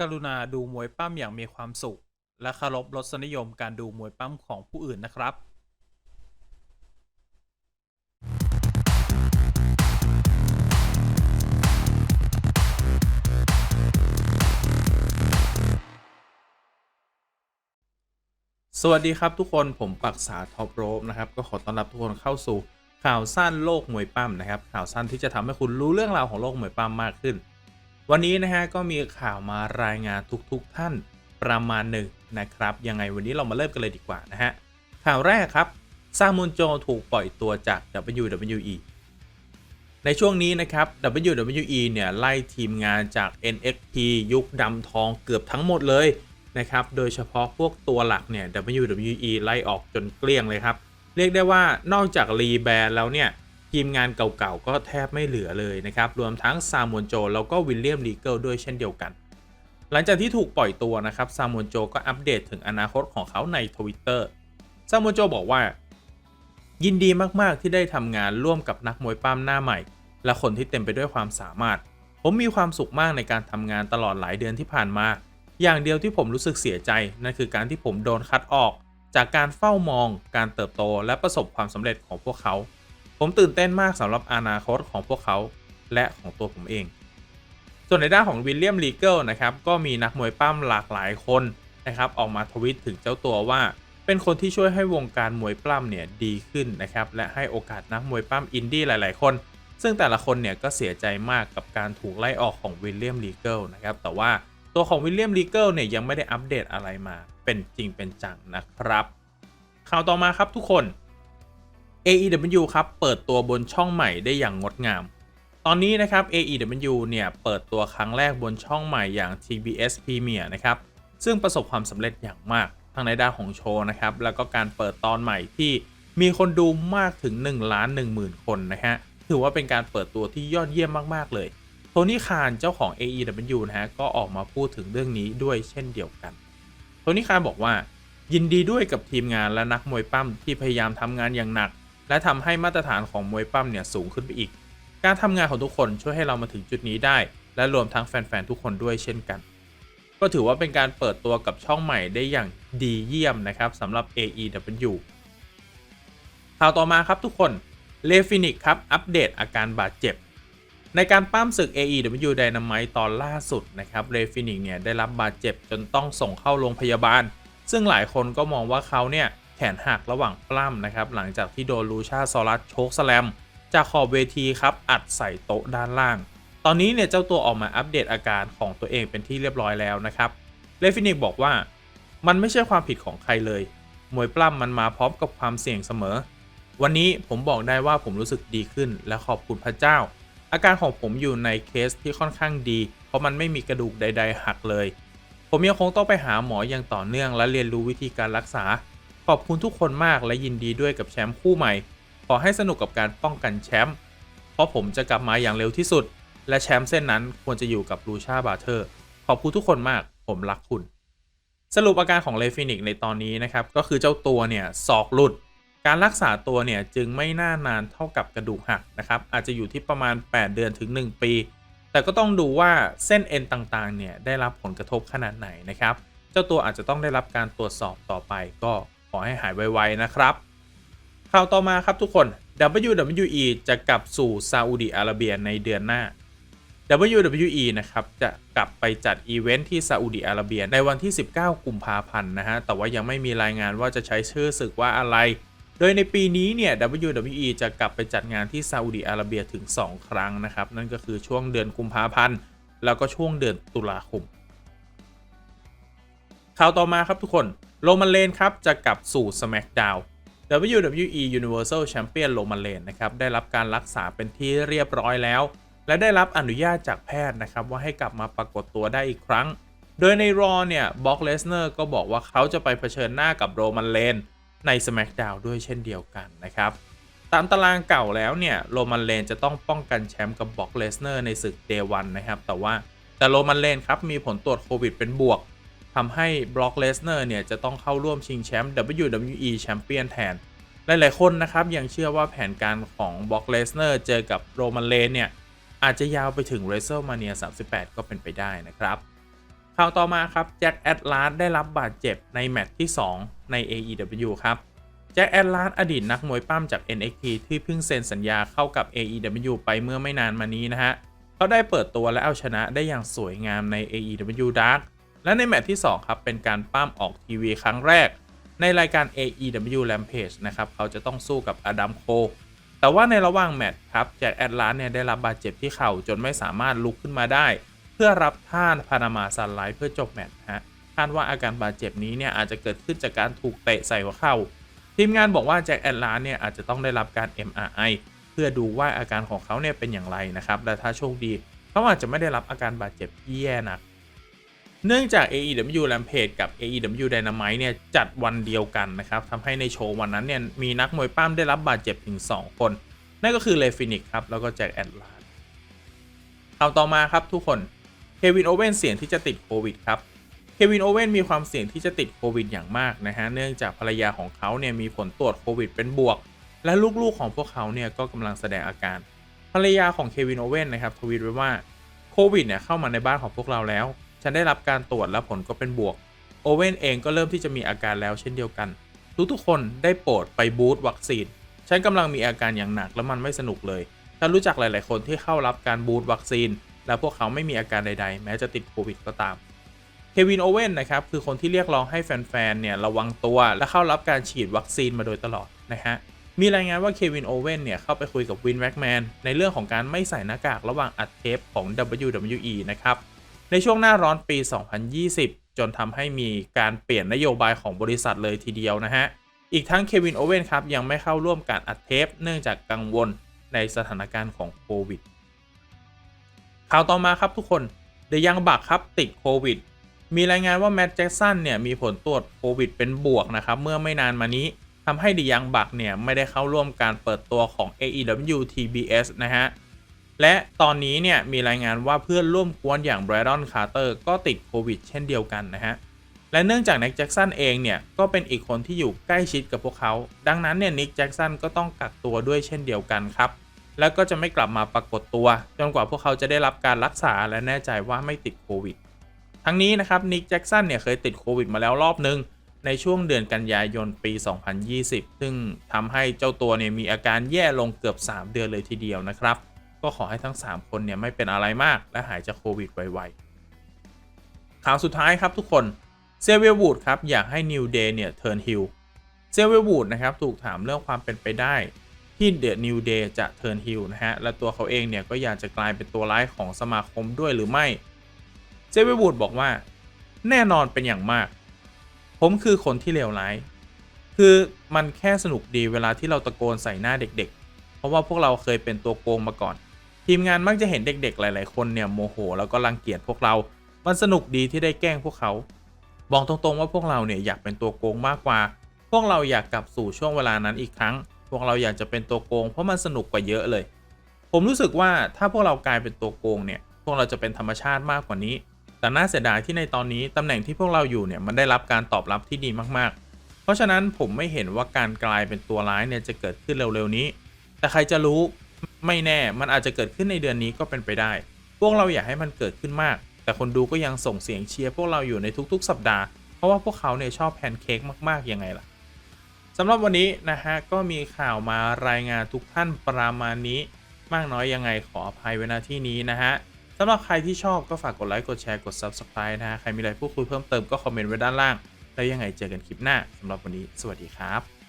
กรุณาดูมวยปั้มอย่างมีความสุข และเคารพรสนิยมการดูมวยปั้มของผู้อื่นนะครับสวัสดีครับทุกคนผมปักษาท็อปโรบนะครับ ก็ขอต้อนรับทุกคนเข้าสู่ข่าวสั้นโลกมวยปั้มนะครับ ข่าวสั้นที่จะทำให้คุณรู้เรื่องราวของโลกมวยปั้มมากขึ้น วันนี้นะฮะก็มีข่าวมารายงานทุกๆทท่านประมาณหนึ่งนะครับ ยังไงวันนี้เรามาเริ่มกันเลยดีกว่านะฮะ ข่าวแรกครับ ซามูนโจถูกปล่อยตัวจาก WWE ในช่วงนี้นะครับ WWE เนี่ย ไล่ทีมงานจาก NXT ยุคดำทองเกือบทั้งหมดเลยนะครับ โดยเฉพาะพวกตัวหลักเนี่ย WWE ไล่ออกจนเกลี้ยงเลยครับ เรียกได้ว่านอกจากรีแบรนด์แล้วเนี่ย ทีมงานเก่าๆ ก็แทบไม่เหลือเลยนะครับ รวมทั้งซามอนโจ แล้วก็วิลเลียมลีเกิลด้วยเช่นเดียวกัน หลังจากที่ถูกปล่อยตัวนะครับซามอนโจก็อัปเดตถึงอนาคตของเขาใน Twitter ซามอนโจบอกว่า ยินดีมากๆที่ได้ทำงานร่วมกับนักมวยปั้มหน้าใหม่ และคนที่เต็มไปด้วยความสามารถ ผมมีความสุขมากในการทำงานตลอดหลายเดือนที่ผ่านมา อย่างเดียวที่ผมรู้สึกเสียใจนั่นคือการที่ผมโดนคัดออก จากการเฝ้ามอง การเติบโต และประสบความสำเร็จของพวกเขา ผมตื่นเต้นมากสำหรับอนาคตของพวกเขาและของตัวผมเอง ส่วนในด้านของวิลเลียมลีเกิลนะครับก็มีนักมวยปั้มหลากหลายคนนะครับออกมาทวิตถึงเจ้าตัวว่า เป็นคนที่ช่วยให้วงการมวยปล้ำเนี่ยดีขึ้นนะครับและให้โอกาสนักมวยปล้ำอินดี้หลาย ๆ คน ซึ่งแต่ละคนเนี่ยก็เสียใจมากกับการถูกไล่ออกของวิลเลียมลีเกิลนะครับแต่ว่าตัวของวิลเลียมลีเกิลเนี่ยยังไม่ได้อัปเดตอะไรมาเป็นจริงเป็นจังนะครับข่าวต่อมาครับทุกคน AEW ครับ เปิดตัวบนช่องใหม่ได้อย่างงดงาม ตอนนี้นะครับ AEW เนี่ย เปิดตัวครั้งแรกบนช่องใหม่อย่าง TBS Premier นะครับ ซึ่งประสบความสำเร็จอย่างมากทั้งในด้านของโชว์นะครับ แล้วก็การเปิดตอนใหม่ที่มีคนดูมากถึง1ล้าน1 0,000 คนนะฮะ ถือว่าเป็นการเปิดตัวที่ยอดเยี่ยมมาก ๆ เลย โทนี่คานเจ้าของ AEW นะฮะ ก็ออกมาพูดถึงเรื่องนี้ด้วยเช่นเดียวกัน โทนี่คานบอกว่า ยินดีด้วยกับทีมงานและนักมวยปั้มที่พยายามทำงานอย่างหนัก และทำให้มาตรฐานของมวยปั้มเนี่ยสูงขึ้นไปอีก การทำงานของทุกคนช่วยให้เรามาถึงจุดนี้ได้ และรวมทั้งแฟนๆทุกคนด้วยเช่นกัน ก็ถือว่าเป็นการเปิดตัวกับช่องใหม่ได้อย่างดีเยี่ยมนะครับสำหรับ AEW ข่าวต่อมาครับทุกคนเลฟินิกครับอัปเดตอาการบาดเจ็บ ในการปั้มศึก AEW Dynamite ตอนล่าสุดนะครับเลฟินิกเนี่ยได้รับบาดเจ็บจนต้องส่งเข้าโรงพยาบาล ซึ่งหลายคนก็มองว่าเขาเนี่ย ขนหักระหว่างปล้ำนะครับ หลังจากที่โดนลูชาซอรัสโชกสแลม จากขอบเวทีครับ อัดใส่โต๊ะด้านล่าง ตอนนี้เนี่ยเจ้าตัวออกมาอัปเดตอาการของตัวเองเป็นที่เรียบร้อยแล้วนะครับเลฟินิกบอกว่า มันไม่ใช่ความผิดของใครเลย มวยปล้ำมันมาพร้อมกับความเสี่ยงเสมอ วันนี้ผมบอกได้ว่าผมรู้สึกดีขึ้น และขอบคุณพระเจ้า อาการของผมอยู่ในเคสที่ค่อนข้างดี เพราะมันไม่มีกระดูกใด ๆ หักเลย ผมยังคงต้องไปหาหมออย่างต่อเนื่องและเรียนรู้วิธีการรักษา อบคุณทุกคนมากและยินดีด้วยกับแชมป์คู่ใหม่ ขอให้สนุกกับการป้องกันแชมป์ เพราะผมจะกลับมาอย่างเร็วที่สุด และแชมป์เส้นนั้นควรจะอยู่กับลูชาบาเทอร์ ขอบคุณทุกคนมาก ผมรักคุณ สรุปอาการของเลฟินิกในตอนนี้นะครับ ก็คือเจ้าตัวเนี่ยศอกหลุด การรักษาตัวเนี่ยจึงไม่น่านานเท่ากับกระดูกหักนะครับ อาจจะอยู่ที่ประมาณ 8 เดือนถึง 1 ปี แต่ก็ต้องดูว่าเส้นเอ็นต่างๆเนี่ยได้รับผลกระทบขนาดไหนนะครับ เจ้าตัวอาจจะต้องได้รับการตรวจสอบต่อไปก็ ขอให้หายไวๆนะครับ ข่าวต่อมาครับทุกคน WWE จะกลับสู่ซาอุดิอาระเบียในเดือนหน้า WWE นะครับจะกลับไปจัดอีเวนท์ที่ซาอุดิอาระเบียในวันที่ 19 กุมภาพันธ์นะฮะ แต่ว่ายังไม่มีรายงานว่าจะใช้ชื่อศึกว่าอะไร โดยในปีนี้เนี่ย WWE จะกลับไปจัดงานที่ซาอุดิอาระเบียถึง 2 ครั้งนะครับ นั่นก็คือช่วงเดือนกุมภาพันธ์ แล้วก็ช่วงเดือนตุลาคมข่าวต่อมาครับทุกคน โรมันเลนครับจะกลับสู่ SmackDown WWE Universal Champion โรมันเลนนะครับได้รับการรักษาเป็นที่เรียบร้อยแล้ว และได้รับอนุญาตจากแพทย์นะครับว่าให้กลับมาปรากฏตัวได้อีกครั้ง โดยในรอเนี่ยบ็อกเลสเนอร์ก็บอกว่าเขาจะไปเผชิญหน้ากับโรมันเลนใน SmackDown ด้วยเช่นเดียวกันนะครับตามตารางเก่าแล้วเนี่ยโรมันเลนจะต้องป้องกันแชมป์กับบ็อกเลสเนอร์ในศึกเดวันนะครับแต่ว่าแต่โรมันเลนครับมีผลตรวจโควิดเป็นบวก ทำให้บล็อกเลสเนอร์เนี่ยจะต้องเข้าร่วมชิงแชมป์ WWE Champion แทน หลายๆคนนะครับยังเชื่อว่าแผนการของบล็อกเลสเนอร์เจอกับโรมันเลนเนี่ยอาจจะยาวไปถึง WrestleMania 38 ก็เป็นไปได้นะครับข่าวต่อมาครับแจ็คแอตลาสได้รับบาดเจ็บในแมตช์ที่ 2 ใน AEW ครับแจ็คแอตลาสอดีตนักมวยปั้มจาก NXT ที่เพิ่งเซ็นสัญญาเข้ากับ AEW ไปเมื่อไม่นานมานี้นะฮะเขาได้เปิดตัวและเอาชนะได้อย่างสวยงามใน AEW Dark และในแมตช์ที่ 2 ครับ เป็นการปั้มออกทีวีครั้งแรก ในรายการ AEW Rampage นะครับ เขาจะต้องสู้กับอดัมโค แต่ว่าในระหว่างแมตช์ครับ แจ็คแอตลาสเนี่ยได้รับบาดเจ็บที่เข่าจนไม่สามารถลุกขึ้นมาได้ เพื่อรับท่านพานามาซันไลท์เพื่อจบแมตช์ฮะคาดว่าอาการบาดเจ็บนี้เนี่ยอาจจะเกิดขึ้นจากการถูกเตะใส่หัวเข่าทีมงานบอกว่าแจ็คแอตลาสเนี่ยอาจจะต้องได้รับการ MRI เพื่อดูว่าอาการของเขาเนี่ยเป็นอย่างไรนะครับและถ้าโชคดีเขาอาจจะไม่ได้รับอาการบาดเจ็บที่แย่นัก เนื่องจาก AEW Rampage กับ AEW Dynamite เนี่ยจัดวันเดียวกันนะครับทำให้ในโชว์วันนั้นเนี่ยมีนักมวยปั้มได้รับบาดเจ็บถึง 2 คน นั่นก็คือเลฟินิกครับ แล้วก็แจ็คแอตลาสข่าวต่อมาครับทุกคนเควินโอเว่นเสี่ยงที่จะติดโควิดครับเควินโอเว่นมีความเสี่ยงที่จะติดโควิดอย่างมากนะฮะเนื่องจากภรรยาของเขาเนี่ยมีผลตรวจโควิดเป็นบวก และลูกๆของพวกเขาเนี่ยก็กำลังแสดงอาการ ภรรยาของเควินโอเว่นนะครับทวีตไว้ว่าโควิดเนี่ยเข้ามาในบ้านของพวกเราแล้ว ฉันได้รับการตรวจและผลก็เป็นบวก โอเว่นเองก็เริ่มที่จะมีอาการแล้วเช่นเดียวกัน ทุกๆคนได้โปรดไปบูสต์วัคซีน ฉันกำลังมีอาการอย่างหนักและมันไม่สนุกเลย ฉันรู้จักหลาย ๆ คนที่เข้ารับการบูสต์วัคซีน และพวกเขาไม่มีอาการใด ๆ แม้จะติดโควิดก็ตาม เควินโอเว่นนะครับคือคนที่เรียกร้องให้แฟน ๆ เนี่ยระวังตัวและเข้ารับการฉีดวัคซีนมาโดยตลอดนะฮะมีรายงานว่าเควินโอเว่นเนี่ยเข้าไปคุยกับวินแว็กแมนในเรื่องของการไม่ใส่หน้ากากระหว่างอัดเทปของ WWE นะครับ ในช่วงหน้าร้อนปี 2020 จนทำให้มีการเปลี่ยนนโยบายของบริษัทเลยทีเดียวนะฮะ อีกทั้งเควินโอเว่นครับยังไม่เข้าร่วมการอัดเทป เนื่องจากกังวลในสถานการณ์ของโควิดข่าวต่อมาครับทุกคนเดยังบักครับติดโควิดมีรายงานว่าแมตต์แจ็กสันเนี่ยมีผลตรวจโควิดเป็นบวกนะครับเมื่อไม่นานมานี้ทำให้ดิยังบักเนี่ยไม่ได้เข้าร่วมการเปิดตัวของ AEW TBS นะฮะ และตอนนี้เนี่ยมีรายงานว่าเพื่อนร่วมกวนอย่าง b r ดอนคาร์เตอร์ก็ติดโควิดเช่นเดียวกันนะฮะ และเนื่องจากน็กแจ็กสันเองเนี่ยก็เป็นอีกคนที่อยู่ใกล้ชิดกับพวกเขา ดังนั้นเนี่ยนิกแจ็กสันก็ต้องกักตัวด้วยเช่นเดียวกันครับ แล้วก็จะไม่กลับมาปรากฏตัว จนกว่าพวกเขาจะได้รับการรักษาและแน่ใจว่าไม่ติดโควิด ทั้งนี้นะครับนิกแจ็กสันเนี่ยเคยติดโควิดมาแล้วรอบนึงในช่วงเดือนกันยายนปี 2020 ซึ่งทำให้เจ้าตัวเนี่ยมีอาการแย่ลงเกือบ 3 เดือนเลยทีเดียวนะครับ ก็ขอให้ทั้ง 3 คนเนี่ยไม่เป็นอะไรมากและหายจากโควิดไวๆข่าวสุดท้ายครับทุกคนเซเวลวูดครับอยากให้นิวเดย์เนี่ยเทิร์นฮิลเซเวลวูดนะครับถูกถามเรื่องความเป็นไปได้ที่เดอะนิวเดย์จะเทิร์นฮิลนะฮะและตัวเขาเองเนี่ยก็อยากจะกลายเป็นตัวร้ายของสมาคมด้วยหรือไม่เซเวลวูดบอกว่า แน่นอนเป็นอย่างมาก ผมคือคนที่เลวร้าย คือมันแค่สนุกดีเวลาที่เราตะโกนใส่หน้าเด็กๆ เพราะว่าพวกเราเคยเป็นตัวโกงมาก่อน ทีมงานมักจะเห็นเด็กๆ หลาย ๆ คนเนี่ยโมโหแล้วก็รังเกียจพวกเรา มันสนุกดีที่ได้แกล้งพวกเขา บอกตรงๆว่าพวกเราเนี่ยอยากเป็นตัวโกงมากกว่า พวกเราอยากกลับสู่ช่วงเวลานั้นอีกครั้ง พวกเราอยากจะเป็นตัวโกง เพราะมันสนุกกว่าเยอะเลย ผมรู้สึกว่าถ้าพวกเรากลายเป็นตัวโกงเนี่ย พวกเราจะเป็นธรรมชาติมากกว่านี้ แต่น่าเสียดายที่ในตอนนี้ตำแหน่งที่พวกเราอยู่เนี่ยมันได้รับการตอบรับที่ดีมากๆ เพราะฉะนั้นผมไม่เห็นว่าการกลายเป็นตัวร้ายเนี่ยจะเกิดขึ้นเร็วๆนี้ แต่ใครจะรู้ ไม่แน่มันอาจจะเกิดขึ้นในเดือนนี้ก็เป็นไปได้ พวกเราอยากให้มันเกิดขึ้นมาก แต่คนดูก็ยังส่งเสียงเชียร์พวกเราอยู่ในทุกๆ สัปดาห์ เพราะว่าพวกเขาเนี่ยชอบแพนเค้กมากๆยังไงล่ะสำหรับวันนี้นะฮะก็มีข่าวมารายงานทุกท่านประมาณนี้ มากน้อยยังไงขออภัยไว้ณที่นี้นะฮะสำหรับใครที่ชอบก็ฝากกดไลค์กดแชร์กด Subscribe นะฮะใครมีอะไรพูดคุยเพิ่มเติมก็คอมเมนต์ไว้ด้านล่าง แล้วยังไงเจอกันคลิปหน้าสำหรับวันนี้ สวัสดีครับ